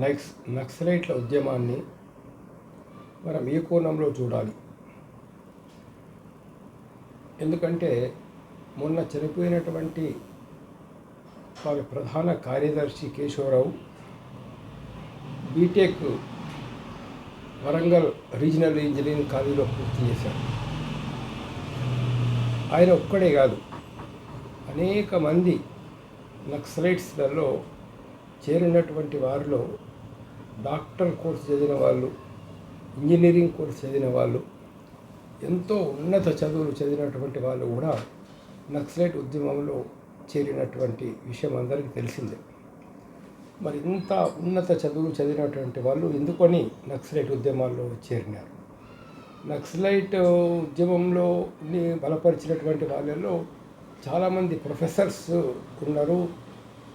Nux నక్సలైట్ల ఉద్యమాన్ని మనం ఏ కోణంలో చూడాలి. ఎందుకంటే మొన్న చనిపోయినటువంటి వారి ప్రధాన కార్యదర్శి Keshava Rao BTech Warangal regional engineering కాలేజీలో పూర్తి చేశారు. ఆయన ఒక్కడే కాదు అనేక మంది నక్సలైట్స్లలో చేరినటువంటి వారిలో డాక్టర్ కోర్సు చదివిన వాళ్ళు ఇంజనీరింగ్ కోర్సు చదివిన వాళ్ళు ఎంతో ఉన్నత చదువులు చదివినటువంటి వాళ్ళు కూడా నక్సలైట్ ఉద్యమంలో చేరినటువంటి విషయం అందరికీ తెలిసిందే. మరి ఇంత ఉన్నత చదువులు చదివినటువంటి వాళ్ళు ఎందుకని నక్సలైట్ ఉద్యమాల్లో చేరినారు? నక్సలైట్ ఉద్యమంలో బలపరిచినటువంటి వాళ్ళలో చాలామంది ప్రొఫెసర్స్ ఉన్నారు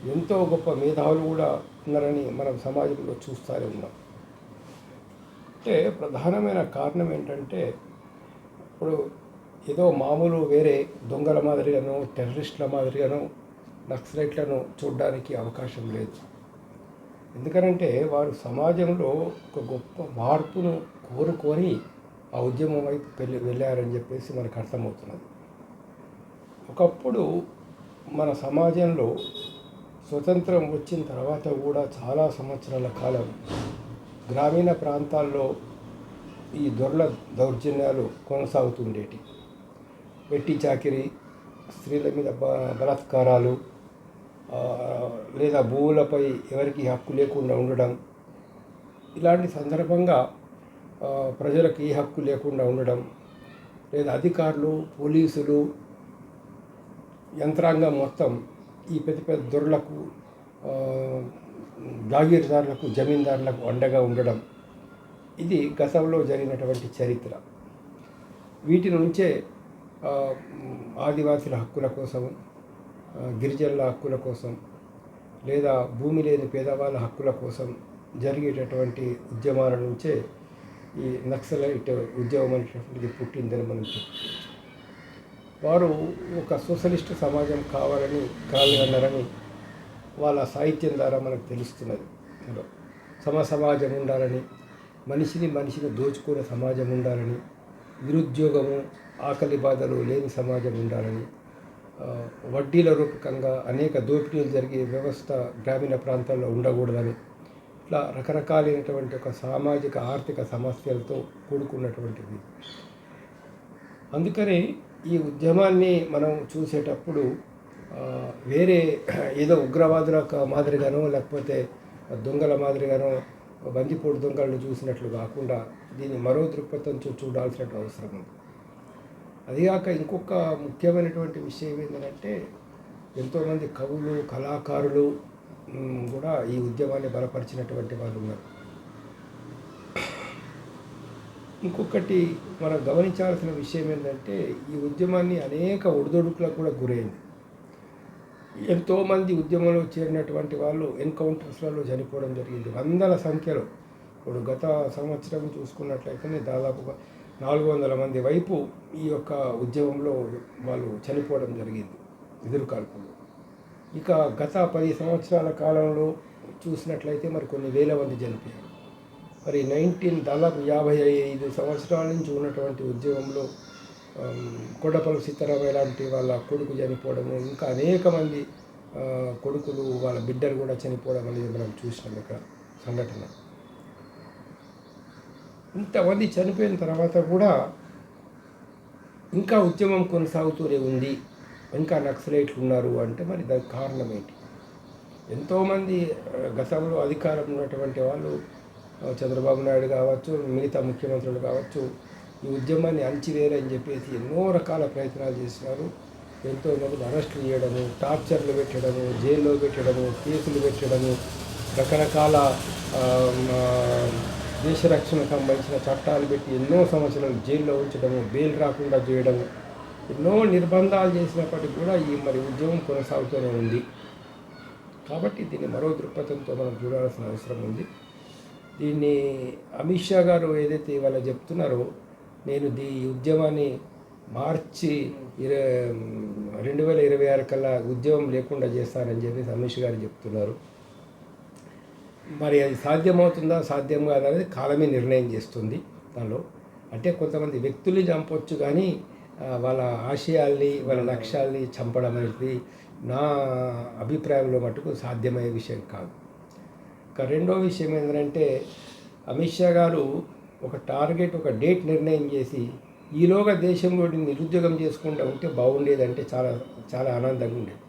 ఎంతో గొప్ప మేధావులు కూడా ఉన్నారని మనం సమాజంలో చూస్తూనే ఉన్నాం. అంటే ప్రధానమైన కారణం ఏంటంటే ఇప్పుడు ఏదో మామూలు వేరే దొంగల మాదిరిగానో టెర్రరిస్టుల మాదిరిగానో నక్సలైట్లను చూడడానికి అవకాశం లేదు. ఎందుకనంటే వారు సమాజంలో ఒక గొప్ప మార్పును కోరుకొని ఆ ఉద్యమం వైపు వెళ్ళి వెళ్ళారని చెప్పేసి మనకు అర్థమవుతున్నది. ఒకప్పుడు మన సమాజంలో స్వతంత్రం వచ్చిన తర్వాత కూడా చాలా సంవత్సరాల కాలం గ్రామీణ ప్రాంతాల్లో ఈ దొరల దౌర్జన్యాలు కొనసాగుతుండేటి. వెట్టి చాకిరి స్త్రీల మీద బలాత్కారాలు లేదా భూములపై ఎవరికి హక్కు లేకుండా ఉండడం ఇలాంటి సందర్భంగా ప్రజలకు ఈ హక్కు లేకుండా ఉండడం లేదా అధికారులు పోలీసులు యంత్రాంగం మొత్తం ఈ పెద్ద పెద్ద దొరలకు జాగీర్దారులకు జమీందారులకు అండగా ఉండడం ఇది గతంలో జరిగినటువంటి చరిత్ర. వీటి నుంచే ఆదివాసుల హక్కుల కోసం గిరిజనుల హక్కుల కోసం లేదా భూమి లేని పేదవాళ్ళ హక్కుల కోసం జరిగేటటువంటి ఉద్యమాల నుంచే ఈ నక్సలైట్ ఉద్యమం అనేటువంటిది పుట్టిందని మనం చెప్పచ్చు వారు ఒక సోషలిస్ట్ సమాజం కావాలని కావాలన్నారని వాళ్ళ సాహిత్యం ద్వారా మనకు తెలుస్తున్నది. సమ సమాజం ఉండాలని మనిషిని మనిషిని దోచుకునే సమాజం ఉండాలని నిరుద్యోగము ఆకలి బాధలు లేని సమాజం ఉండాలని వడ్డీల రూపకంగా అనేక దోపిడీలు జరిగే వ్యవస్థ గ్రామీణ ప్రాంతాల్లో ఉండకూడదని ఇట్లా రకరకాలైనటువంటి ఒక సామాజిక ఆర్థిక సమస్యలతో కూడుకున్నటువంటిది. అందుకని ఈ ఉద్యమాన్ని మనం చూసేటప్పుడు వేరే ఏదో ఉగ్రవాదుల మాదిరిగానో లేకపోతే దొంగల మాదిరిగానో బందిపోటు దొంగలను చూసినట్లు కాకుండా దీన్ని మరో దృక్పథంతో చూడాల్సిన అవసరం ఉంది. అదిగాక ఇంకొక ముఖ్యమైనటువంటి విషయం ఏంటంటే ఎంతోమంది కవులు కళాకారులు కూడా ఈ ఉద్యమాన్ని బలపరిచినటువంటి వాళ్ళు ఉన్నారు. ఇంకొకటి మనం గమనించాల్సిన విషయం ఏంటంటే ఈ ఉద్యమాన్ని అనేక ఒడిదొడుకులకు కూడా గురైంది. ఎంతోమంది ఉద్యమంలో చేరినటువంటి వాళ్ళు ఎన్కౌంటర్స్లలో చనిపోవడం జరిగింది. వందల సంఖ్యలో. ఇప్పుడు గత సంవత్సరం చూసుకున్నట్లయితేనే దాదాపుగా నాలుగు వందల మంది వైపు ఈ యొక్క ఉద్యమంలో వాళ్ళు చనిపోవడం జరిగింది ఎదురుకాల్పులు ఇక గత పది సంవత్సరాల కాలంలో చూసినట్లయితే మరి కొన్ని వేల మంది చనిపోయారు. మరి నైన్టీన్ దాదాపు యాభై ఐదు సంవత్సరాల నుంచి ఉన్నటువంటి ఉద్యమంలో కొండపల్లి సీతారామయ్య లాంటి వాళ్ళ కొడుకు చనిపోవడము ఇంకా అనేక మంది కొడుకులు వాళ్ళ బిడ్డలు కూడా చనిపోవడం అనేది మనం చూసినాం ఇక్కడ సంఘటన. ఇంతమంది చనిపోయిన తర్వాత కూడా ఇంకా ఉద్యమం కొనసాగుతూనే ఉంది. ఇంకా నక్సలైట్లు ఉన్నారు అంటే మరి దానికి కారణం ఏంటి? ఎంతోమంది గతంలో అధికారం ఉన్నటువంటి వాళ్ళు చంద్రబాబు నాయుడు కావచ్చు మిగతా ముఖ్యమంత్రులు కావచ్చు ఈ ఉద్యమాన్ని అణచివేయాలని చెప్పేసి ఎన్నో రకాల ప్రయత్నాలు చేసినారు. ఎంతోమంది అరెస్టులు చేయడము టార్చర్లు పెట్టడము జైల్లో పెట్టడము కేసులు పెట్టడము రకరకాల దేశ రక్షణకు సంబంధించిన చట్టాలు పెట్టి ఎన్నో సంవత్సరాలు జైల్లో ఉంచడము బెయిల్ రాకుండా చేయడము ఎన్నో నిర్బంధాలు చేసినప్పటికీ కూడా ఈ మరి ఉద్యమం కొనసాగుతూనే ఉంది. కాబట్టి దీన్ని మరో దృక్పథంతో మనం చూడాల్సిన అవసరం ఉంది. దీన్ని అమిత్ షా గారు ఏదైతే ఇవాళ చెప్తున్నారో నేను దీ ఉద్యమాన్ని మార్చి ఇరవై రెండు వేల ఇరవై ఆరు కల్లా ఉద్యమం లేకుండా చేస్తానని చెప్పేసి అమిత్ షా గారు చెప్తున్నారు. మరి అది సాధ్యమవుతుందా సాధ్యం కాదా అనేది కాలమే నిర్ణయం చేస్తుంది దానిలో. అంటే కొంతమంది వ్యక్తుల్ని చంపొచ్చు కానీ వాళ్ళ ఆశయాల్ని వాళ్ళ లక్ష్యాల్ని చంపడం అనేది నా అభిప్రాయంలో మటుకు సాధ్యమయ్యే విషయం కాదు. రెండో విషయం ఏంటంటే అమిత్ షా గారు ఒక టార్గెట్ ఒక డేట్ నిర్ణయం చేసి ఈలోగా దేశంలో నిరుద్యోగం చేసుకుంటూ ఉంటే బాగుండేదంటే చాలా చాలా ఆనందంగా ఉండేది.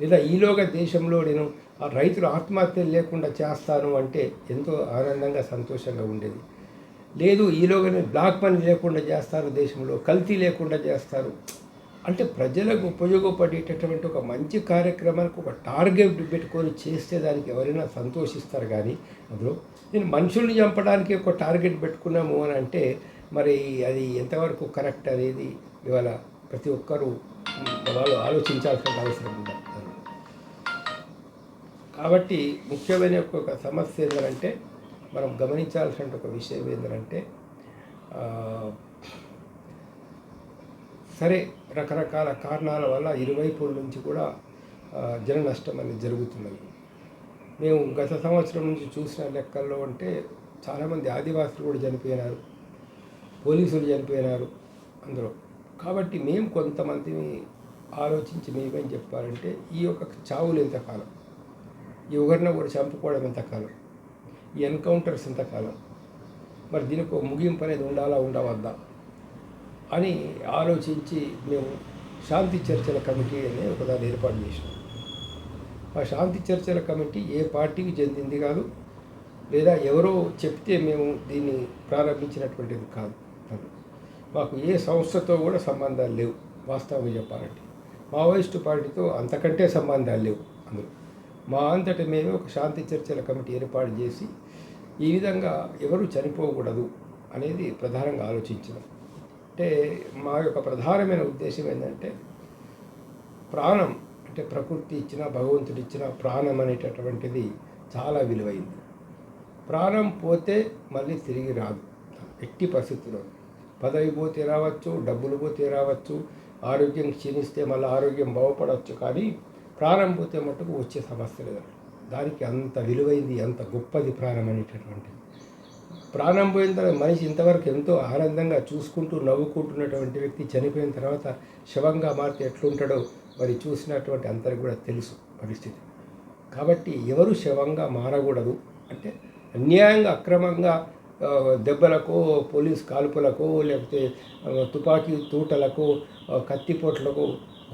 లేదా ఈలోగా దేశంలో నేను ఆ రైతులు ఆత్మహత్యలు లేకుండా చేస్తాను అంటే ఎంతో ఆనందంగా సంతోషంగా ఉండేది. లేదు ఈలోగానే బ్లాక్ పని లేకుండా చేస్తారు దేశంలో కల్తీ లేకుండా చేస్తారు అంటే ప్రజలకు ఉపయోగపడేటటువంటి ఒక మంచి కార్యక్రమానికి ఒక టార్గెట్ పెట్టుకొని చేస్తే దానికి ఎవరైనా సంతోషిస్తారు కానీ అందులో నేను మనుషుల్ని చంపడానికి ఒక టార్గెట్ పెట్టుకున్నాము అని అంటే మరి అది ఎంతవరకు కరెక్ట్ అనేది ఇవాళ ప్రతి ఒక్కరూ వాళ్ళు ఆలోచించాల్సిన అవసరం ఉంది. కాబట్టి ముఖ్యమైన ఒక సమస్య ఏంటంటే మనం గమనించాల్సిన ఒక విషయం ఏంటంటే సరే రకరకాల కారణాల వల్ల ఇరువైపుల నుంచి కూడా జన నష్టం అనేది జరుగుతున్నది. మేము గత సంవత్సరం నుంచి చూసిన లెక్కల్లో అంటే చాలామంది ఆదివాసులు కూడా చనిపోయినారు. పోలీసులు చనిపోయినారు అందులో. కాబట్టి మేము కొంతమందిని ఆలోచించి మేమేం చెప్పాలంటే ఈ యొక్క చావులు ఎంతకాలం? ఈ ఒకరిని కూడా చంపుకోవడం ఎంతకాలం? ఈ ఎన్కౌంటర్స్ ఎంతకాలం? మరి దీనికి ముగింపు అనేది ఉండాలా ఉండవద్దా? అని ఆలోచించి మేము శాంతి చర్చల కమిటీ అనే ఒకదాన్ని ఏర్పాటు చేసినాం. ఆ శాంతి చర్చల కమిటీ ఏ పార్టీకి చెందింది కాదు లేదా ఎవరో చెప్తే మేము దీన్ని ప్రారంభించినటువంటిది కాదు మాకు ఏ సంస్థతో కూడా సంబంధాలు లేవు వాస్తవంగా చెప్పాలంటే. మావోయిస్టు పార్టీతో అంతకంటే సంబంధాలు లేవు అందులో. మా అంతట మేము ఒక శాంతి చర్చల కమిటీ ఏర్పాటు చేసి ఈ విధంగా ఎవరు చనిపోకూడదు అనేది ప్రధానంగా ఆలోచించినాం. అంటే మా యొక్క ప్రధానమైన ఉద్దేశం ఏంటంటే ప్రాణం అంటే ప్రకృతి ఇచ్చిన భగవంతుడు ఇచ్చిన ప్రాణం అనేటటువంటిది చాలా విలువైంది. ప్రాణం పోతే మళ్ళీ తిరిగి రాదు. ఎట్టి పరిస్థితుల్లో. పదవి పోతే రావచ్చు డబ్బులు పోతే రావచ్చు ఆరోగ్యం క్షీణిస్తే మళ్ళీ ఆరోగ్యం బాగుపడవచ్చు కానీ ప్రాణం పోతే మటుకు వచ్చే సమస్య లేదు. దానికి అంత విలువైంది అంత గొప్పది ప్రాణం అనేటటువంటిది. ప్రాణం పోయిన తర్వాత మనిషి ఇంతవరకు ఎంతో ఆనందంగా చూసుకుంటూ నవ్వుకుంటున్నటువంటి వ్యక్తి చనిపోయిన తర్వాత శవంగా మారితే ఎట్లుంటాడో మరి చూసినటువంటి అందరికి కూడా తెలుసు పరిస్థితి. కాబట్టి ఎవరు శవంగా మారకూడదు. అంటే అన్యాయంగా అక్రమంగా దెబ్బలకో దెబ్బలకు పోలీస్ కాల్పులకో లేకపోతే తుపాకీ తూటలకు కత్తిపోట్లకు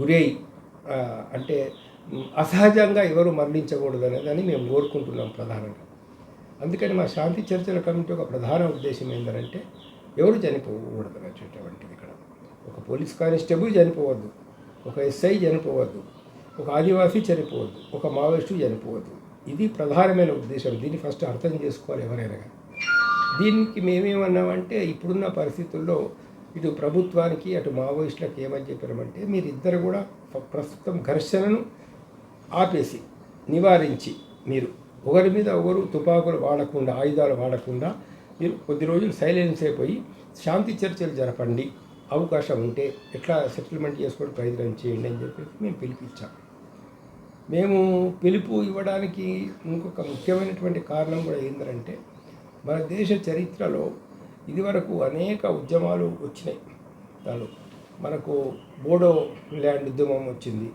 గురై అంటే అసహజంగా ఎవరు మరణించకూడదు అనేదని మేము కోరుకుంటున్నాం ప్రధానంగా. అందుకని మా శాంతి చర్చల కమిటీ ఒక ప్రధాన ఉద్దేశం ఏంటంటే ఎవరు చనిపోకూడదు అనేటటువంటిది ఇక్కడ. ఒక పోలీస్ కానిస్టేబుల్ చనిపోవద్దు ఒక ఎస్ఐ చనిపోవద్దు ఒక ఆదివాసీ చనిపోవద్దు ఒక మావోయిస్టు చనిపోవద్దు. ఇది ప్రధానమైన ఉద్దేశం. దీన్ని ఫస్ట్ అర్థం చేసుకోవాలి ఎవరైనా కానీ. దీనికి మేమేమన్నామంటే ఇప్పుడున్న పరిస్థితుల్లో ఇటు ప్రభుత్వానికి అటు మావోయిస్టులకు ఏమని చెప్పామంటే మీరిద్దరు కూడా ప్రస్తుతం ఘర్షణను ఆపేసి నివారించి మీరు ఒకరి మీద ఒకరు తుపాకులు వాడకుండా ఆయుధాలు వాడకుండా మీరు కొద్ది రోజులు సైలెన్స్ అయిపోయి శాంతి చర్చలు జరపండి అవకాశం ఉంటే ఎట్లా సెటిల్మెంట్ చేసుకొని ప్రయత్నం చేయండి అని చెప్పేసి మేము పిలిపించాం. మేము పిలుపు ఇవ్వడానికి ఇంకొక ముఖ్యమైనటువంటి కారణం కూడా ఏంటంటే మన దేశ చరిత్రలో ఇదివరకు అనేక ఉద్యమాలు వచ్చినాయి. దానిలో మనకు బోడో ల్యాండ్ ఉద్యమం వచ్చింది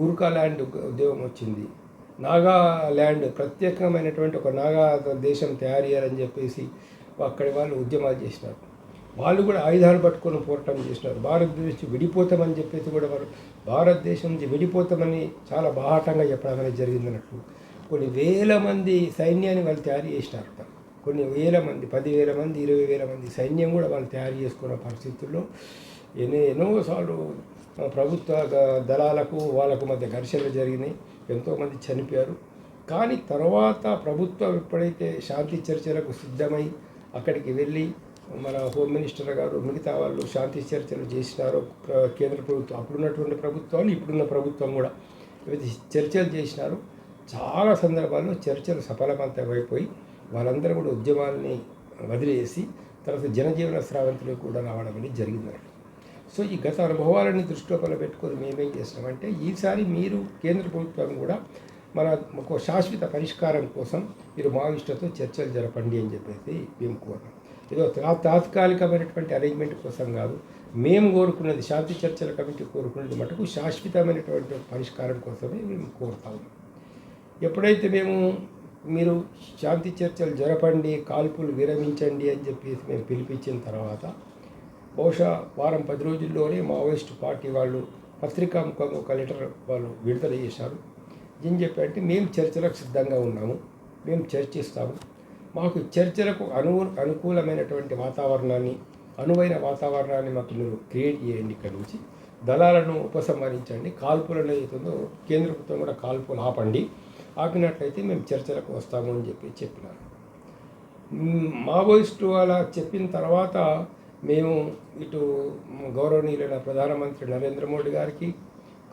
గుర్కా ల్యాండ్ ఉద్యమం వచ్చింది నాగా ల్యాండ్ ప్రత్యేకమైనటువంటి ఒక నాగా దేశం తయారు చేయాలని చెప్పేసి అక్కడి వాళ్ళు ఉద్యమాలు చేసినారు. వాళ్ళు కూడా ఆయుధాలు పట్టుకొని పోరాటం చేసినారు. భారతదేశం విడిపోతామని చెప్పేసి కూడా వారు భారతదేశం నుంచి విడిపోతామని చాలా బాహాటంగా చెప్పడం అనేది జరిగిందన్నట్టు. కొన్ని వేల మంది సైన్యాన్ని వాళ్ళు తయారు చేసినారు. కొన్ని వేల మంది పదివేల మంది ఇరవై వేల మంది సైన్యం కూడా వాళ్ళు తయారు చేసుకున్న పరిస్థితుల్లో ఎన్నో ఎన్నోసార్లు ప్రభుత్వ దళాలకు వాళ్ళకు మధ్య ఘర్షణలు జరిగినాయి. ఎంతోమంది చనిపోయారు. కానీ తర్వాత ప్రభుత్వం ఎప్పుడైతే శాంతి చర్చలకు సిద్ధమై అక్కడికి వెళ్ళి మన హోమ్ మినిస్టర్ గారు మిగతా వాళ్ళు శాంతి చర్చలు చేసినారో కేంద్ర ప్రభుత్వం అప్పుడున్నటువంటి ప్రభుత్వాలు ఇప్పుడున్న ప్రభుత్వం కూడా ఏవైతే చర్చలు చేసినారో చాలా సందర్భాల్లో చర్చలు సఫలవంతమైపోయి వాళ్ళందరూ కూడా ఉద్యమాల్ని వదిలేసి తర్వాత జనజీవన స్రావంతిలో కూడా రావడం అనేది జరిగిందన్నమాట. సో ఈ గత అనుభవాలని దృష్టిలో పెట్టుకొని మేమేం చేస్తామంటే ఈసారి మీరు కేంద్ర ప్రభుత్వం కూడా మన ఒక శాశ్వత పరిష్కారం కోసం మీరు మావిష్టతో చర్చలు జరపండి అని చెప్పేసి మేము కోరాం. ఏదో తా- తాత్కాలికమైనటువంటి అరేంజ్మెంట్ కోసం కాదు మేము కోరుకున్నది శాంతి చర్చల కమిటీ కోరుకున్నది మటుకు శాశ్వతమైనటువంటి పరిష్కారం కోసమే మేము కోరుతాము ఎప్పుడైతే మేము మీరు శాంతి చర్చలు జరపండి కాల్పులు విరమించండి అని చెప్పేసి మేము పిలిపించిన తర్వాత బహుశా వారం పది రోజుల్లోనే మావోయిస్ట్ పార్టీ వాళ్ళు పత్రికా ముఖంగా ఒక లెటర్ వాళ్ళు విడుదల చేశారు. ఏం చెప్పారంటే మేము చర్చలకు సిద్ధంగా ఉన్నాము. మేము చర్చిస్తాము మాకు చర్చలకు అను అనుకూలమైనటువంటి వాతావరణాన్ని అనువైన వాతావరణాన్ని మాకు మీరు క్రియేట్ చేయండి ఇక్కడ నుంచి. దళాలను ఉపసంహరించండి. కాల్పులను అవుతుందో కేంద్ర ప్రభుత్వం కూడా కాల్పులు ఆపండి. ఆపినట్లయితే మేము చర్చలకు వస్తాము అని చెప్పి చెప్పినారు. మావోయిస్టు అలా చెప్పిన తర్వాత మేము ఇటు గౌరవనీయులైన ప్రధానమంత్రి నరేంద్ర మోడీ గారికి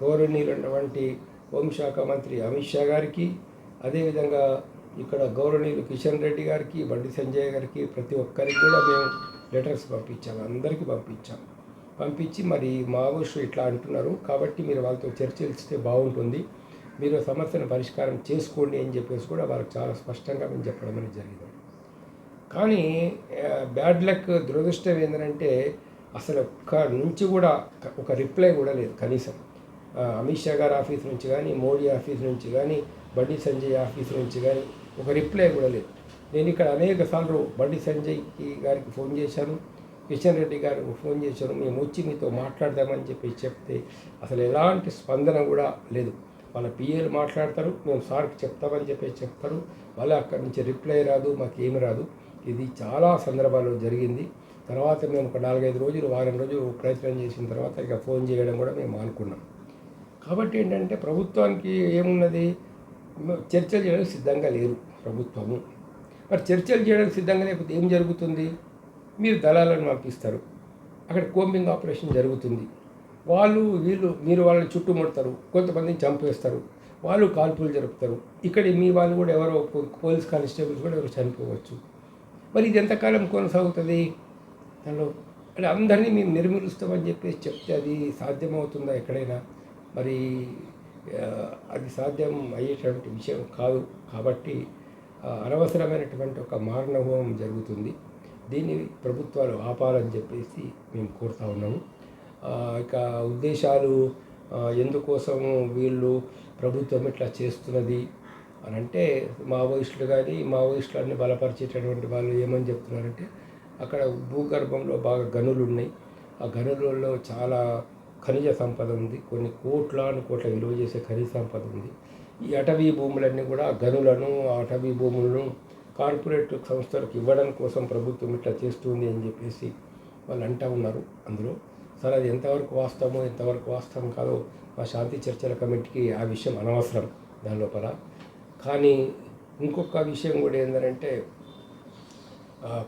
గౌరవనీయులైనటువంటి హోంశాఖ మంత్రి అమిత్ షా గారికి అదేవిధంగా ఇక్కడ గౌరవనీయులు కిషన్ రెడ్డి గారికి బండి సంజయ్ గారికి ప్రతి ఒక్కరికి కూడా మేము లెటర్స్ పంపించాము అందరికీ పంపించాం. పంపించి మరి మావోయిస్టు ఇట్లా అంటున్నారు. కాబట్టి మీరు వాళ్ళతో చర్చలిస్తే బాగుంటుంది. మీరు సమస్యను పరిష్కారం చేసుకోండి అని చెప్పేసి కూడా వాళ్ళకి చాలా స్పష్టంగా మేము చెప్పడం అనేది జరిగింది. కానీ బ్యాడ్ లక్ దురదృష్టం ఏంటంటే అసలు ఒక్క నుంచి కూడా ఒక రిప్లై కూడా లేదు కనీసం. అమిత్ షా గారి ఆఫీస్ నుంచి కానీ మోడీ ఆఫీస్ నుంచి కానీ బండి సంజయ్ ఆఫీస్ నుంచి కానీ ఒక రిప్లై కూడా లేదు. నేను ఇక్కడ అనేక సార్లు బండి సంజయ్కి గారికి ఫోన్ చేశాను కిషన్ రెడ్డి గారికి ఫోన్ చేశాను మేము వచ్చి మీతో మాట్లాడదామని చెప్పి చెప్తే అసలు ఎలాంటి స్పందన కూడా లేదు. వాళ్ళ పిఏలు మాట్లాడతారు మేము సార్కి చెప్తామని చెప్పి చెప్తారు మళ్ళీ అక్కడి నుంచి రిప్లై రాదు మాకేమి రాదు. ఇది చాలా సందర్భాల్లో జరిగింది. తర్వాత మేము ఒక నాలుగైదు రోజులు వారం రోజులు ప్రయత్నం చేసిన తర్వాత ఇక ఫోన్ చేయడం కూడా మేము అనుకున్నాం కాబట్టి ఏంటంటే ప్రభుత్వానికి ఏమున్నది? చర్చలు చేయడానికి సిద్ధంగా లేరు ప్రభుత్వము. మరి చర్చలు చేయడానికి సిద్ధంగా లేకపోతే ఏం జరుగుతుంది? మీరు దళాలను పంపిస్తారు. అక్కడ కోంబింగ్ ఆపరేషన్ జరుగుతుంది. వాళ్ళు వీళ్ళు మీరు వాళ్ళని చుట్టుముడతారు. కొంతమందిని చంపేస్తారు. వాళ్ళు కాల్పులు జరుపుతారు. ఇక్కడ మీ వాళ్ళు కూడా ఎవరో పోలీస్ కానిస్టేబుల్స్ కూడా ఎవరు చనిపోవచ్చు. మరి ఇది ఎంతకాలం కొనసాగుతుంది? దానిలో అంటే అందరినీ మేము నిర్మూలిస్తామని చెప్పేసి చెప్తే అది సాధ్యమవుతుందా ఎక్కడైనా? మరి అది సాధ్యం అయ్యేటువంటి విషయం కాదు. కాబట్టి అనవసరమైనటువంటి ఒక మారణహోమం జరుగుతుంది. దీన్ని ప్రభుత్వాలు ఆపాలని చెప్పేసి మేము కోరుతా ఉన్నాము. ఇక ఉద్దేశాలు ఎందుకోసం ఎందుకోసము వీళ్ళు ప్రభుత్వం ఇట్లా చేస్తున్నది? అని అంటే మావోయిస్టులు కానీ మావోయిస్టులన్నీ బలపరిచేటటువంటి వాళ్ళు ఏమని చెప్తున్నారంటే అక్కడ భూగర్భంలో బాగా గనులు ఉన్నాయి ఆ గనులలో చాలా ఖనిజ సంపద ఉంది. కొన్ని కోట్లాను కోట్ల విలువ చేసే ఖనిజ సంపద ఉంది. ఈ అటవీ భూములన్నీ కూడా ఆ గనులను ఆ అటవీ భూములను కార్పొరేట్ సంస్థలకు ఇవ్వడం కోసం ప్రభుత్వం ఇట్లా చేస్తుంది అని చెప్పేసి వాళ్ళు అంటూ ఉన్నారు అందులో. సరే అది ఎంతవరకు వాస్తవమో ఎంతవరకు వాస్తవం కాదో మా శాంతి చర్చల కమిటీకి ఆ విషయం అనవసరం. దాని లోపల కానీ ఇంకొక విషయం కూడా ఏంటంటే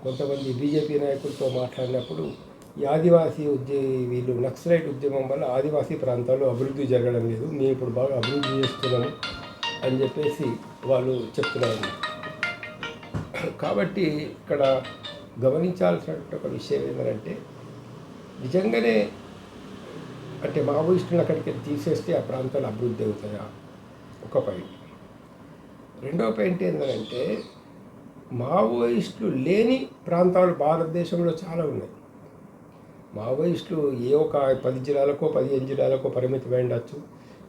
కొంతమంది బీజేపీ నాయకులతో మాట్లాడినప్పుడు ఈ ఆదివాసీ ఉద్య వీళ్ళు నక్సలైట్ ఉద్యమం వల్ల ఆదివాసీ ప్రాంతాల్లో అభివృద్ధి జరగడం లేదు మేము ఇప్పుడు బాగా అభివృద్ధి చేస్తున్నాము అని చెప్పేసి వాళ్ళు చెప్తున్నారు. కాబట్టి ఇక్కడ గమనించాల్సినటువంటి ఒక విషయం ఏంటంటే నిజంగానే అంటే మావోయిస్టులను అక్కడికి తీసేస్తే ఆ ప్రాంతాలు అభివృద్ధి అవుతాయా? ఒక పాయింట్ రెండో పాయింట్ ఏంటంటే మావోయిస్టులు లేని ప్రాంతాలు భారతదేశంలో చాలా ఉన్నాయి. మావోయిస్టులు ఏ ఒక పది జిల్లాలకో పదిహేను జిల్లాలకో పరిమితమై ఉండొచ్చు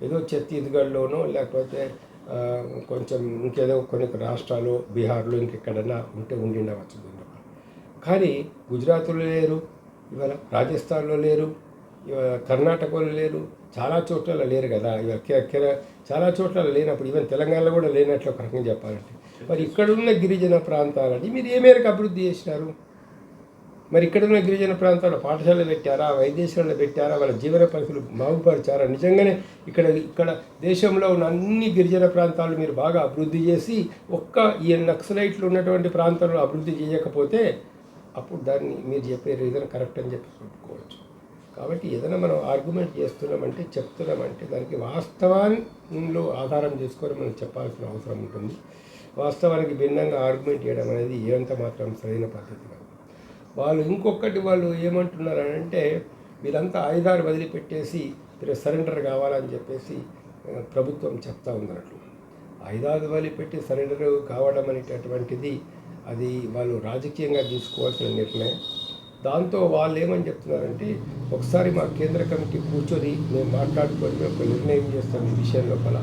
ఏదో ఛత్తీస్గఢ్లోనో లేకపోతే కొంచెం ఇంకేదో కొన్ని రాష్ట్రాలు బీహార్లో ఇంకెక్కడన్నా ఉంటే ఉండి ఉండవచ్చు దీనిలో కానీ గుజరాత్లో లేరు ఇవాళ రాజస్థాన్లో లేరు కర్ణాటకలో లేరు చాలా చోట్ల లేరు కదా. ఇవాళ చాలా చోట్ల లేనప్పుడు ఈవెన్ తెలంగాణలో కూడా లేనట్లు ఒక రకంగా చెప్పాలంటే. మరి ఇక్కడున్న గిరిజన ప్రాంతాలని మీరు ఏ మేరకు అభివృద్ధి చేసినారు? మరి ఇక్కడున్న గిరిజన ప్రాంతాల్లో పాఠశాలలు పెట్టారా వైద్యశాలలు పెట్టారా వాళ్ళ జీవన పరిస్థితులు బాగుపరిచారా? నిజంగానే ఇక్కడ ఇక్కడ దేశంలో ఉన్న అన్ని గిరిజన ప్రాంతాలు మీరు బాగా అభివృద్ధి చేసి ఒక్క ఈ నక్సలైట్లు ఉన్నటువంటి ప్రాంతాల్లో అభివృద్ధి చేయకపోతే అప్పుడు దాన్ని మీరు చెప్పే రీజన్ కరెక్ట్ అని చెప్పి చెప్పుకోవచ్చు. కాబట్టి ఏదైనా మనం ఆర్గ్యుమెంట్ చేస్తున్నామంటే చెప్తున్నామంటే దానికి వాస్తవాల్లో ఆధారం చేసుకొని మనం చెప్పాల్సిన అవసరం ఉంటుంది. వాస్తవానికి భిన్నంగా ఆర్గ్యుమెంట్ చేయడం అనేది ఏంత మాత్రం సరైన పద్ధతి కాదు. వాళ్ళు ఇంకొకటి వాళ్ళు ఏమంటున్నారు అంటే వీళ్ళంతా ఆయుధాలు వదిలిపెట్టేసి మీరు సరెండర్ కావాలని చెప్పేసి ప్రభుత్వం చెప్తా ఉందన్నట్లు. ఆయుధాలు వదిలిపెట్టి సరెండర్ కావడం అనేటటువంటిది అది వాళ్ళు రాజకీయంగా తీసుకోవాల్సిన నిర్ణయం. దాంతో వాళ్ళు ఏమని చెప్తున్నారంటే ఒకసారి మా కేంద్ర కమిటీ కూర్చొని మేము మాట్లాడుకొని మేము ఒక నిర్ణయం చేస్తాం ఈ విషయం లోపల.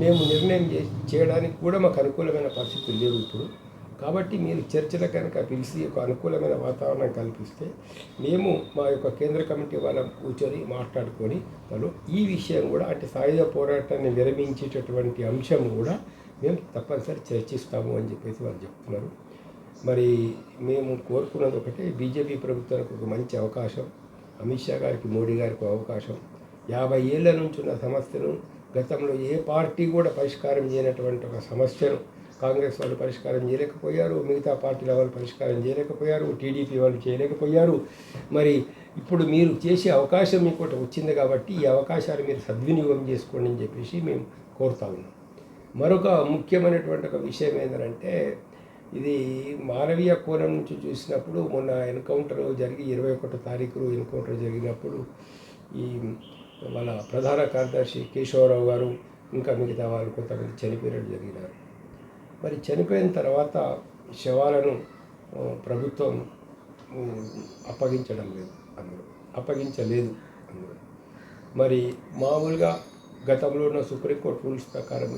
మేము నిర్ణయం చే చేయడానికి కూడా మాకు అనుకూలమైన పరిస్థితులు లేవు ఇప్పుడు. కాబట్టి మీరు చర్చల కనుక పిలిచి ఒక అనుకూలమైన వాతావరణం కల్పిస్తే మేము మా యొక్క కేంద్ర కమిటీ వాళ్ళం కూర్చొని మాట్లాడుకొని తను ఈ విషయం కూడా అంటే సాయుధ పోరాటాన్ని విరమించేటటువంటి అంశం కూడా మేము తప్పనిసరి చర్చిస్తాము అని చెప్పేసి వాళ్ళు చెప్తున్నారు. మరి మేము కోరుకున్నది ఒకటే బీజేపీ ప్రభుత్వానికి ఒక మంచి అవకాశం అమిత్ షా గారికి మోడీ గారికి అవకాశం. యాభై ఏళ్ళ నుంచి ఉన్న సమస్యను గతంలో ఏ పార్టీ కూడా పరిష్కారం చేయనటువంటి ఒక సమస్యను కాంగ్రెస్ వాళ్ళు పరిష్కారం చేయలేకపోయారు మిగతా పార్టీల వాళ్ళు పరిష్కారం చేయలేకపోయారు టీడీపీ వాళ్ళు చేయలేకపోయారు. మరి ఇప్పుడు మీరు చేసే అవకాశం మీకు ఒకటి వచ్చింది కాబట్టి ఈ అవకాశాన్ని మీరు సద్వినియోగం చేసుకోండి అని చెప్పేసి మేము కోరుతా ఉన్నాం. మరొక ముఖ్యమైనటువంటి ఒక విషయం ఏంటంటే ఇది మానవీయ కోణం నుంచి చూసినప్పుడు మొన్న ఎన్కౌంటర్ జరిగి ఇరవై ఒకటో తారీఖు ఎన్కౌంటర్ జరిగినప్పుడు ఈ వాళ్ళ ప్రధాన కార్యదర్శి కేశవరావు గారు ఇంకా మిగతా వాళ్ళు కొంతమంది చనిపోయినట్టు జరిగినారు. మరి చనిపోయిన తర్వాత శవాలను ప్రభుత్వం అప్పగించడం లేదు అందులో. అప్పగించలేదు అందులో. మరి మామూలుగా గతంలో ఉన్న సుప్రీంకోర్టు రూల్స్ ప్రకారం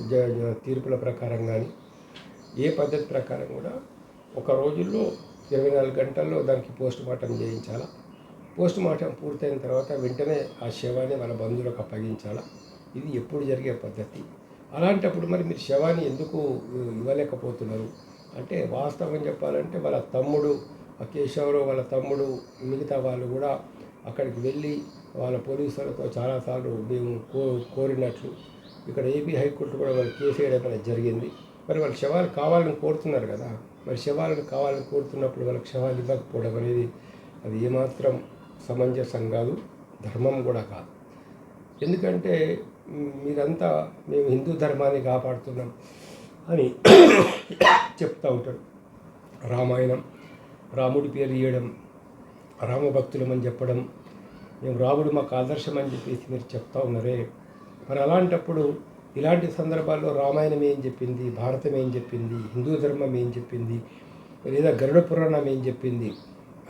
తీర్పుల ప్రకారం కానీ ఏ పద్ధతి ప్రకారం కూడా ఒక రోజుల్లో ఇరవై నాలుగు గంటల్లో దానికి పోస్ట్ మార్టం చేయించాలా? పోస్ట్ మార్టం పూర్తయిన తర్వాత వెంటనే ఆ శవాన్ని వాళ్ళ బంధువులకు అప్పగించాలా? ఇది ఎప్పుడు జరిగే పద్ధతి? అలాంటప్పుడు మరి మీరు శవాన్ని ఎందుకు ఇవ్వలేకపోతున్నారు? అంటే వాస్తవం చెప్పాలంటే వాళ్ళ తమ్ముడు ఆ కేశవరావు వాళ్ళ తమ్ముడు మిగతా వాళ్ళు కూడా అక్కడికి వెళ్ళి వాళ్ళ పోలీసులతో చాలాసార్లు మేము కో కోరినట్లు. ఇక్కడ ఏపీ హైకోర్టు కూడా వాళ్ళు కేసు వేయడం జరిగింది. మరి వాళ్ళ శవాలు కావాలని కోరుతున్నారు కదా. మరి శవాలను కావాలని కోరుతున్నప్పుడు వాళ్ళకి శవాలు ఇవ్వకపోవడం అనేది అది ఏమాత్రం సమంజసం కాదు ధర్మం కూడా కాదు. ఎందుకంటే మీరంతా మేము హిందూ ధర్మాన్ని కాపాడుతున్నాం అని చెప్తూ ఉంటారు. రామాయణం రాముడి పేరు ఇవ్వడం రామభక్తులమని చెప్పడం మేము రాముడు మాకు ఆదర్శం అని చెప్పేసి మీరు చెప్తా ఉన్నారే. మరి అలాంటప్పుడు ఇలాంటి సందర్భాల్లో రామాయణం ఏం చెప్పింది? భారతం ఏం చెప్పింది? హిందూ ధర్మం ఏం చెప్పింది? లేదా గరుడ పురాణం ఏం చెప్పింది?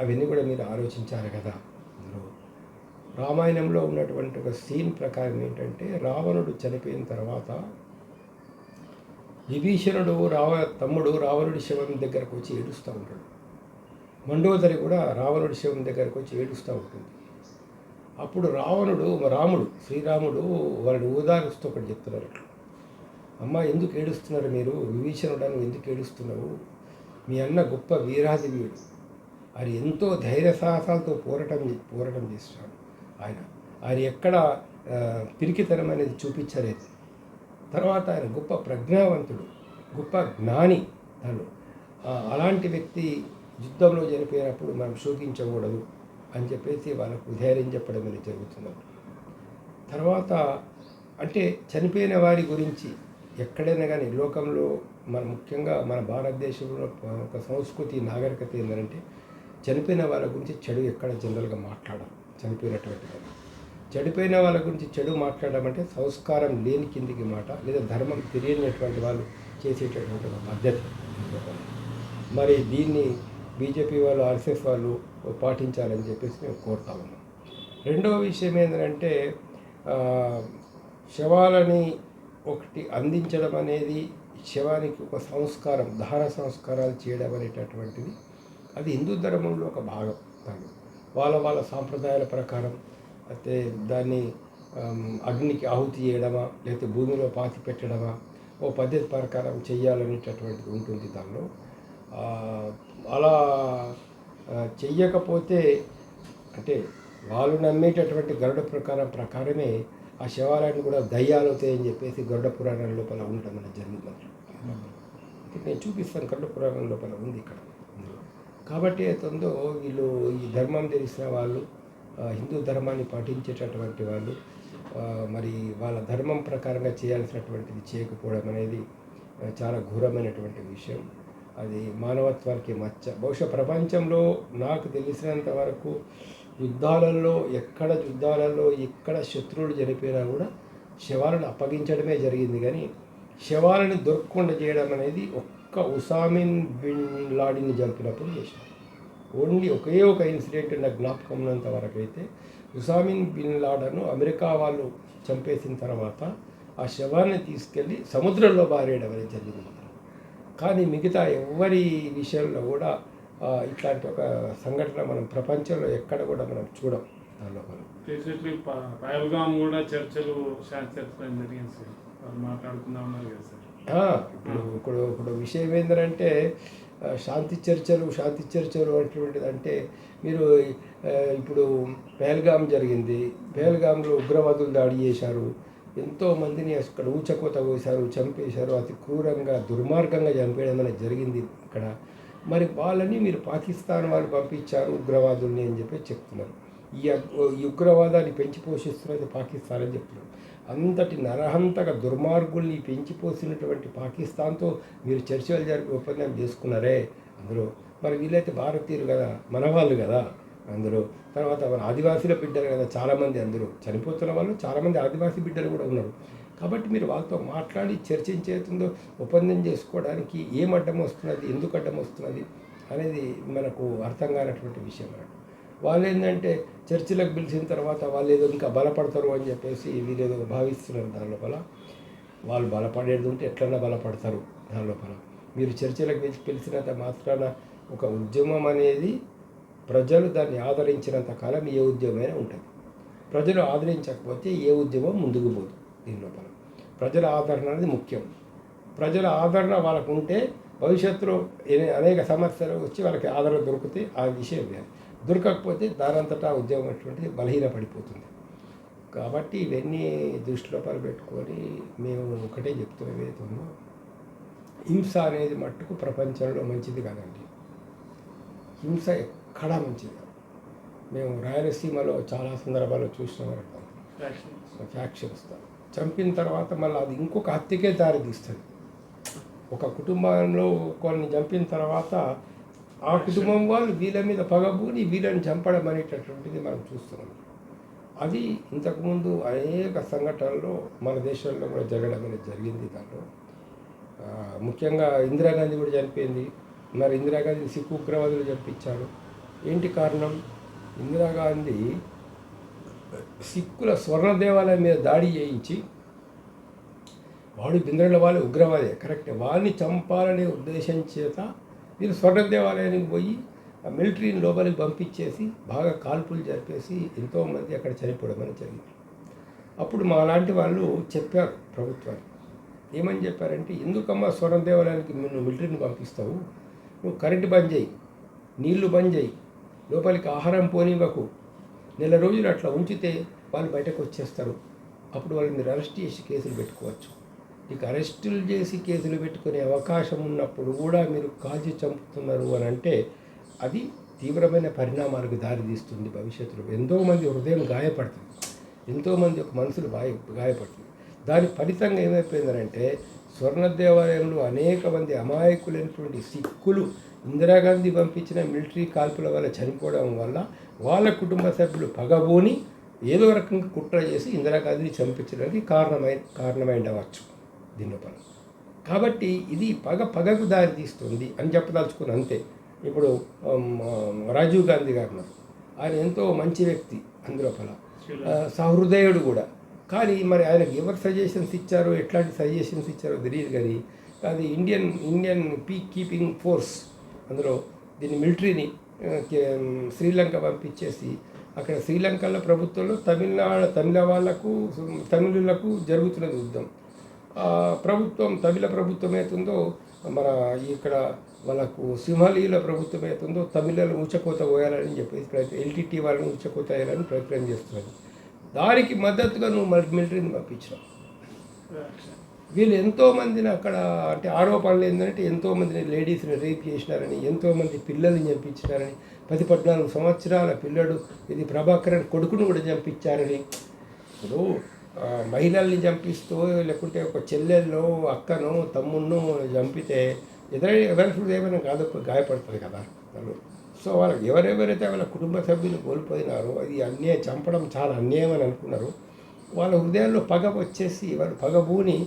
అవన్నీ కూడా మీరు ఆలోచించారు కదా. అందులో రామాయణంలో ఉన్నటువంటి ఒక సీన్ ప్రకారం ఏంటంటే రావణుడు చనిపోయిన తర్వాత విభీషణుడు రావ తమ్ముడు రావణుడి శవం దగ్గరకు వచ్చి ఏడుస్తూ ఉంటాడు. మండోదరి కూడా రావణుడి శవం దగ్గరకు వచ్చి ఏడుస్తూ ఉంటుంది. అప్పుడు రావణుడు రాముడు శ్రీరాముడు వాళ్ళని ఓదారుస్తూ ఒకటి చెప్తున్నారు. అమ్మ ఎందుకు ఏడుస్తున్నారు మీరు? విభీషణుడను ఎందుకు ఏడుస్తున్నావు? మీ అన్న గొప్ప వీరాది వీడు ఆయన ఎంతో ధైర్య సాహసాలతో పోరాటం పోరాటం చేస్తున్నాడు ఆయన ఆయన ఎక్కడ పిరికితనం అనేది చూపించలేదు. తర్వాత ఆయన గొప్ప ప్రజ్ఞావంతుడు గొప్ప జ్ఞాని తను. అలాంటి వ్యక్తి యుద్ధంలో చనిపోయినప్పుడు మనం శోకించకూడదు. అని చెప్పేసి వాళ్ళకు ధైర్యం చెప్పడం అనేది జరుగుతుంది తర్వాత అంటే చనిపోయిన వారి గురించి ఎక్కడైనా కానీ లోకంలో మన ముఖ్యంగా మన భారతదేశంలో ఒక సంస్కృతి నాగరికత ఏంటంటే చనిపోయిన వాళ్ళ గురించి చెడు ఎక్కడ జనరల్గా మాట్లాడడం చనిపోయినటువంటి వాళ్ళు చెడిపోయిన వాళ్ళ గురించి చెడు మాట్లాడడం అంటే సంస్కారం లేని కిందికి మాట లేదా ధర్మం తెలియనటువంటి వాళ్ళు చేసేటటువంటి ఒక పద్ధతి. మరి దీన్ని బీజేపీ వాళ్ళు ఆర్ఎస్ఎస్ వాళ్ళు పాటించాలని చెప్పేసి మేము కోరుతా ఉన్నాం. రెండవ విషయం ఏంటంటే శవాలని ఒకటి అందించడం అనేది శవానికి ఒక సంస్కారం దహన సంస్కారాలు చేయడం అనేటటువంటిది. అది హిందూ ధర్మంలో ఒక భాగం దాన్ని వాళ్ళ వాళ్ళ సాంప్రదాయాల ప్రకారం అయితే దాన్ని అగ్నికి ఆహుతి చేయడమా లేకపోతే భూమిలో పాతి పెట్టడమా ఓ పద్ధతి ప్రకారం చేయాలనేటటువంటిది ఉంటుంది దానిలో. అలా చెయ్యకపోతే అంటే వాళ్ళు నమ్మేటటువంటి గరుడ ప్రకారం ప్రకారమే ఆ శివాలయాన్ని కూడా దయ్యాలు అవుతాయని చెప్పేసి గరుడ పురాణం లోపల ఉండటం అనేది జరిగింది. నేను చూపిస్తాను గరుడ పురాణం లోపల ఉంది ఇక్కడ. కాబట్టి ఏతుందో వీళ్ళు ఈ ధర్మం తెలిసిన వాళ్ళు హిందూ ధర్మాన్ని పాటించేటటువంటి వాళ్ళు మరి వాళ్ళ ధర్మం ప్రకారంగా చేయాల్సినటువంటిది చేయకపోవడం అనేది చాలా ఘోరమైనటువంటి విషయం. అది మానవత్వానికి మచ్చ. బహుశా ప్రపంచంలో నాకు తెలిసినంత వరకు యుద్ధాలలో ఎక్కడ యుద్ధాలలో ఎక్కడ శత్రువులు చనిపోయినా కూడా శవాలను అప్పగించడమే జరిగింది. కానీ శవాలను దొరకకుండా చేయడం అనేది ఒక్క ఉసామిన్ బిన్ లాడిని చంపినప్పుడు చేశారు. ఓన్లీ ఒకే ఒక ఇన్సిడెంట్ నా జ్ఞాపకం ఉన్నంత వరకు అయితే ఉసామిన్ బిన్ లాడను అమెరికా వాళ్ళు చంపేసిన తర్వాత ఆ శవాన్ని తీసుకెళ్ళి సముద్రంలో బారేయడం అనేది జరిగింది. కానీ మిగతా ఎవరి విషయంలో కూడా ఇట్లాంటి ఒక సంఘటన మనం ప్రపంచంలో ఎక్కడ కూడా మనం చూడం దానిలో మనం. రీసెంట్లీ కూడా చర్చలు జరిగింది సార్. వాళ్ళు మాట్లాడుకుందా ఉన్నారు కదా సార్. ఇప్పుడు ఇప్పుడు ఇప్పుడు విషయం ఏంటంటే శాంతి చర్చలు శాంతి చర్చలు అటువంటిది అంటే మీరు ఇప్పుడు పేల్గాం జరిగింది. పేల్గాంలో ఉగ్రవాదులు దాడి చేశారు. ఎంతోమందిని అక్కడ ఊచకోత కోసారు చంపేశారు. అతి క్రూరంగా దుర్మార్గంగా చంపేయడం అనేది జరిగింది ఇక్కడ. మరి వాళ్ళని మీరు పాకిస్తాన్ వాళ్ళు పంపించారు ఉగ్రవాదుల్ని అని చెప్పి చెప్తున్నారు. ఈ ఈ ఉగ్రవాదాన్ని పెంచి పోషిస్తున్నది పాకిస్తాన్ అని చెప్తున్నారు. అంతటి నరహంతక దుర్మార్గుల్ని పెంచి పోసినటువంటి పాకిస్తాన్తో మీరు చర్చలు జరిపి ఒప్పందం చేసుకున్నారే అందులో. మరి వీళ్ళైతే భారతీయులు కదా మన వాళ్ళు కదా. అందరూ. తర్వాత మన ఆదివాసీల బిడ్డలు కదా చాలామంది అందరూ. చనిపోతున్న వాళ్ళు చాలామంది ఆదివాసీ బిడ్డలు కూడా ఉన్నారు. కాబట్టి మీరు వాళ్ళతో మాట్లాడి చర్చించేతుందో ఒప్పందం చేసుకోవడానికి ఏం అడ్డం వస్తున్నది ఎందుకు అడ్డం వస్తున్నది అనేది మనకు అర్థం కానటువంటి విషయం అన్నట్టు. వాళ్ళు ఏంటంటే చర్చిలకు పిలిచిన తర్వాత వాళ్ళు ఏదో ఇంకా బలపడతారు అని చెప్పేసి వీళ్ళు ఏదో భావిస్తున్నారు దాని లోపల. వాళ్ళు బలపడేది ఉంటే ఎట్లన్నా బలపడతారు దాని లోపల. మీరు చర్చలకు పిలిచినంత మాత్రాన ఒక ఉద్యమం అనేది ప్రజలు దాన్ని ఆదరించినంత కాలం ఏ ఉద్యమమైనా ఉంటుంది. ప్రజలు ఆదరించకపోతే ఏ ఉద్యమం ముందుకు పోదు దీని లోపల. ప్రజల ఆదరణ అనేది ముఖ్యం. ప్రజల ఆదరణ వాళ్ళకు ఉంటే భవిష్యత్తులో అనేక సమస్యలు వచ్చి వాళ్ళకి ఆదరణ దొరికితే ఆ విషయం వేరు. దొరకకపోతే దానంతటా ఉద్యోగం అటువంటి బలహీన పడిపోతుంది కాబట్టి ఇవన్నీ దృష్టిలో పెట్టుకొని మేము ఒకటే చెప్తూ ఏదైతే హింస అనేది మట్టుకు ప్రపంచంలో మంచిది కాదండి. హింస మంచిది కాదు మేము రాయలసీమలో చాలా సందర్భాల్లో చూసిన ఫ్యాక్షన్స్ ఫ్యాక్షన్స్ చంపిన తర్వాత మళ్ళీ అది ఇంకొక హత్యకే దారి తీస్తుంది ఒక కుటుంబంలో కొన్ని చంపిన తర్వాత ఆ కుటుంబం వాళ్ళు వీళ్ళ మీద పగబూని వీళ్ళని చంపడం అనేటటువంటిది మనం చూస్తున్నాం అది ఇంతకుముందు అనేక సంఘటనలు మన దేశంలో కూడా జరగడం అనేది జరిగింది దాంట్లో. ముఖ్యంగా ఇందిరాగాంధీ కూడా చనిపోయింది. మరి ఇందిరాగాంధీ సిక్కు ఉగ్రవాదులు చంపించారు. ఏంటి కారణం? ఇందిరాగాంధీ సిక్కుల స్వర్ణ దేవాలయం మీద దాడి చేయించి వాడు బింద్రల వాళ్ళు ఉగ్రవాదే కరెక్ట్. వాడిని చంపాలనే ఉద్దేశం చేత మీరు స్వర్ణ దేవాలయానికి పోయి ఆ మిలిటరీని లోపలికి పంపించేసి బాగా కాల్పులు జరిపేసి ఎంతోమంది అక్కడ చనిపోవడం అనేది జరిగింది. అప్పుడు మా లాంటి వాళ్ళు చెప్పారు ప్రభుత్వానికి. ఏమని చెప్పారంటే ఎందుకమ్మా స్వర్ణ దేవాలయానికి నువ్వు మిలిటరీని పంపిస్తావు? నువ్వు కరెంటు బంద్ చేయి నీళ్ళు బంద్ చేయి లోపలికి ఆహారం పోనివ్వకు. నెల రోజులు అట్లా ఉంచితే వాళ్ళు బయటకు వచ్చేస్తారు. అప్పుడు వాళ్ళు మీరు అరెస్ట్ చేసి కేసులు పెట్టుకోవచ్చు. నీకు అరెస్టులు చేసి కేసులు పెట్టుకునే అవకాశం ఉన్నప్పుడు కూడా మీరు కాల్చి చంపుతున్నారు అని అంటే అది తీవ్రమైన పరిణామాలకు దారితీస్తుంది భవిష్యత్తులో. ఎంతోమంది హృదయం గాయపడుతుంది. ఎంతోమంది ఒక మనసులు గాయ గాయపడుతుంది. దాని ఫలితంగా ఏమైపోయిందంటే స్వర్ణ దేవాలయంలో అనేక మంది అమాయకులైనటువంటి సిక్కులు ఇందిరాగాంధీ పంపించిన మిలిటరీ కాల్పుల వల్ల చనిపోవడం వల్ల వాళ్ళ కుటుంబ సభ్యులు పగబోని ఏదో రకంగా కుట్ర చేసి ఇందిరాగాంధీని చంపించడానికి కారణమై కారణమై ఉండవచ్చు దీని లోపల కాబట్టి ఇది పగ పగకు దారి తీస్తుంది అని చెప్పదలుచుకుని అంతే. ఇప్పుడు రాజీవ్ గాంధీ గారు ఉన్నారు. ఆయన ఎంతో మంచి వ్యక్తి అందులోపల సహృదయుడు కూడా. కానీ మరి ఆయనకు ఎవరు సజెషన్స్ ఇచ్చారో ఎట్లాంటి సజెషన్స్ ఇచ్చారో తెలియదు కానీ అది Indian Indian peacekeeping force అందులో దీన్ని మిలిటరీని శ్రీలంక పంపించేసి అక్కడ శ్రీలంకలో ప్రభుత్వంలో తమిళనాడు తమిళ వాళ్ళకు తమిళులకు జరుగుతున్నది యుద్ధం. ప్రభుత్వం తమిళ ప్రభుత్వం ఏతుందో మన ఇక్కడ వాళ్ళకు సింహలీల ప్రభుత్వం ఏతుందో తమిళలు ఊచకోత పోయాలని చెప్పేసి ప్రయత్నం ఎల్టీటీ వాళ్ళని ఊచకోత వేయాలని ప్రయత్నం చేస్తున్నది దానికి మద్దతుగా నువ్వు మిలిటరీని పంపించినావు. వీళ్ళు ఎంతోమందిని అక్కడ అంటే ఆరోపణలు ఏంటంటే ఎంతోమందిని లేడీస్ని రేప్ చేసినారని ఎంతోమంది పిల్లల్ని చంపించినారని పది పద్నాలుగు సంవత్సరాల పిల్లడు ఇది ప్రభాకరన్ కొడుకును కూడా చంపించారని. ఇప్పుడు మహిళల్ని చంపిస్తూ లేకుంటే ఒక చెల్లెల్లో అక్కను తమ్మును చంపితే ఎదురై ఎవరి ఏమైనా కాదు గాయపడుతుంది కదా. వాళ్ళు. సో వాళ్ళకి ఎవరెవరైతే వాళ్ళ కుటుంబ సభ్యులు కోల్పోయినారో అది అన్యాయం చంపడం చాలా అన్యాయం అని అనుకున్నారు. వాళ్ళ హృదయాల్లో పగ వచ్చేసి వాళ్ళు పగబూని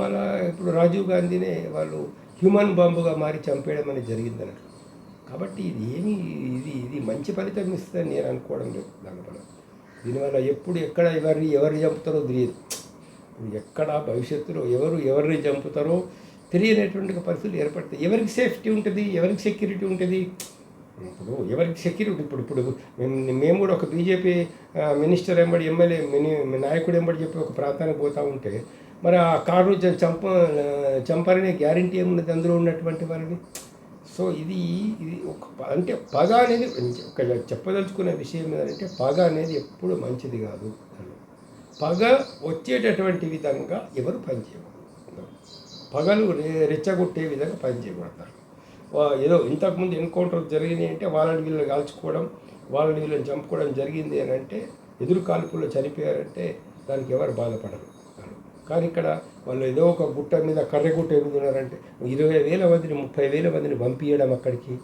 మన ఇప్పుడు రాజీవ్ గాంధీనే వాళ్ళు హ్యూమన్ బాంబుగా మారి చంపేయడం అనేది జరిగింది అన్నట్టు కాబట్టి ఇది ఏమి ఇది ఇది మంచి ఫలితం ఇస్తుందని నేను అనుకోవడం లేదు దానివల్ల దీనివల్ల ఎప్పుడు ఎక్కడ ఎవరిని ఎవరిని చంపుతారో తెలియదు. ఇప్పుడు ఎక్కడ భవిష్యత్తులో ఎవరు ఎవరిని చంపుతారో తెలియనటువంటి పరిస్థితులు ఏర్పడతాయి. ఎవరికి సేఫ్టీ ఉంటుంది ఎవరికి సెక్యూరిటీ ఉంటుంది? ఇప్పుడు ఎవరికి సెక్యూరిటీ? ఇప్పుడు ఇప్పుడు మేము మేము కూడా ఒక బీజేపీ మినిస్టర్ ఎంబడి ఎమ్మెల్యే మిని నాయకుడు ఎంబడి చెప్పి ఒక ప్రాంతానికి పోతూ ఉంటే మరి ఆ కారు నుంచి చంప చంపారనే గ్యారంటీ ఏమున్నది అందులో ఉన్నటువంటి వారిని సో ఇది ఇది ఒక అంటే పగ అనేది ఒక చెప్పదలుచుకునే విషయం ఏంటంటే పగ అనేది ఎప్పుడు మంచిది కాదు పగ వచ్చేటటువంటి విధంగా ఎవరు పనిచేయకూడదు. పగలు రె- రెచ్చగొట్టే విధంగా పనిచేయకూడతారు ఏదో ఇంతకుముందు ఎన్కౌంటర్ జరిగినాయి అంటే వాళ్ళని వీళ్ళని కాల్చుకోవడం వాళ్ళని వీళ్ళని చంపుకోవడం జరిగింది అని అంటే ఎదురు కాల్పుల్లో చనిపోయారంటే దానికి ఎవరు బాధపడరు. కానీ ఇక్కడ వాళ్ళు ఏదో ఒక గుట్ట మీద కర్రె గుట్ట ఉన్నారంటే ఇరవై వేల మందిని ముప్పై వేల మందిని పంపించడం అక్కడికి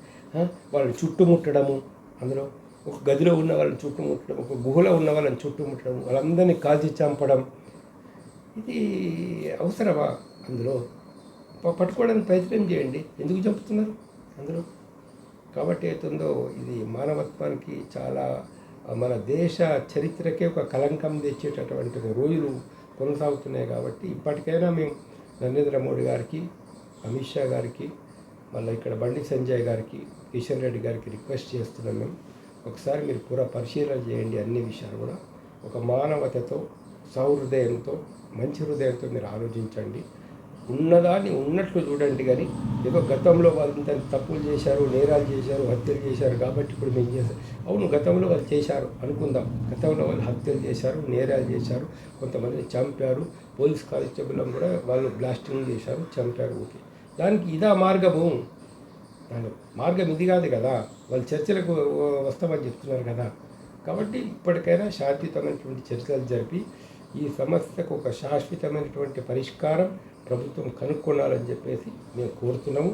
వాళ్ళని చుట్టుముట్టడము అందులో ఒక గదిలో ఉన్న వాళ్ళని చుట్టుముట్టడం ఒక గుహలో ఉన్న వాళ్ళని చుట్టుముట్టడం వాళ్ళందరినీ కాల్చి చంపడం. ఇది అవసరమా అందులో? పట్టుకోవడానికి ప్రయత్నం చేయండి. ఎందుకు చంపుతున్నారు అందులో? కాబట్టి అవుతుందో ఇది మానవత్వానికి చాలా మన దేశ చరిత్రకే ఒక కలంకం తెచ్చేటటువంటి ఒక రోజులు కొనసాగుతున్నాయి కాబట్టి ఇప్పటికైనా మేము నరేంద్ర మోడీ గారికి అమిత్ షా గారికి మళ్ళీ ఇక్కడ బండి సంజయ్ గారికి కిషన్ రెడ్డి గారికి రిక్వెస్ట్ చేస్తున్నాం మేము. ఒకసారి మీరు పూర పరిశీలన చేయండి అన్ని విషయాలు కూడా. ఒక మానవతతో సౌహృదయంతో మంచి హృదయంతో మీరు ఆలోచించండి. ఉన్నదాన్ని ఉన్నట్లు చూడండి కానీ ఏదో గతంలో వాళ్ళు ఇంత తప్పులు చేశారు నేరాలు చేశారు హత్యలు చేశారు కాబట్టి ఇప్పుడు మేము చేశారు అవును గతంలో వాళ్ళు చేశారు అనుకుందాం. గతంలో వాళ్ళు హత్యలు చేశారు నేరాలు చేశారు కొంతమందిని చంపారు పోలీస్ కానిస్టేబుల్ని కూడా వాళ్ళు బ్లాస్టింగ్ చేశారు చంపారు ఓకే. దానికి ఇదా మార్గము? దాని మార్గం ఇది కాదు కదా. వాళ్ళు చర్చలకు వస్తామని చెప్తున్నారు కదా. కాబట్టి ఇప్పటికైనా శాశ్వతమైనటువంటి చర్చలు జరిపి ఈ సమస్యకు ఒక శాశ్వతమైనటువంటి పరిష్కారం ప్రభుత్వం కనుక్కొనాలని చెప్పేసి మేము కోరుతున్నాము.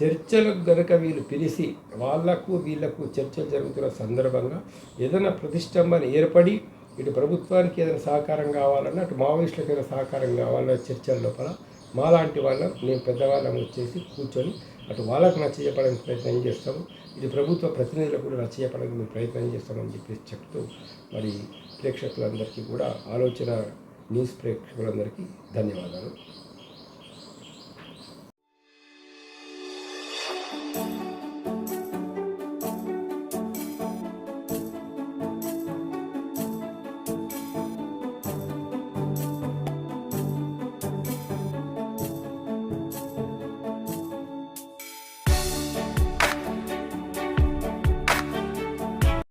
చర్చలకు గనక వీళ్ళు పిలిచి వాళ్ళకు వీళ్ళకు చర్చలు జరుగుతున్న సందర్భంగా ఏదైనా ప్రతిష్టంభన ఏర్పడి ఇటు ప్రభుత్వానికి ఏదైనా సహకారం కావాలన్నా అటు మావోయిస్టులకు ఏదైనా సహకారం కావాలన్న చర్చల లోపల మాలాంటి వాళ్ళం మేము పెద్దవాళ్ళం వచ్చేసి కూర్చొని అటు వాళ్ళకు నచ్చ చెప్పడానికి ప్రయత్నం చేస్తాము. ఇది ప్రభుత్వ ప్రతినిధులకు కూడా నచ్చ చెప్పడానికి మేము ప్రయత్నం చేస్తామని చెప్పేసి చెప్తూ మరి ప్రేక్షకులందరికీ కూడా ఆలోచన న్యూస్ ప్రేక్షకులందరికీ ధన్యవాదాలు.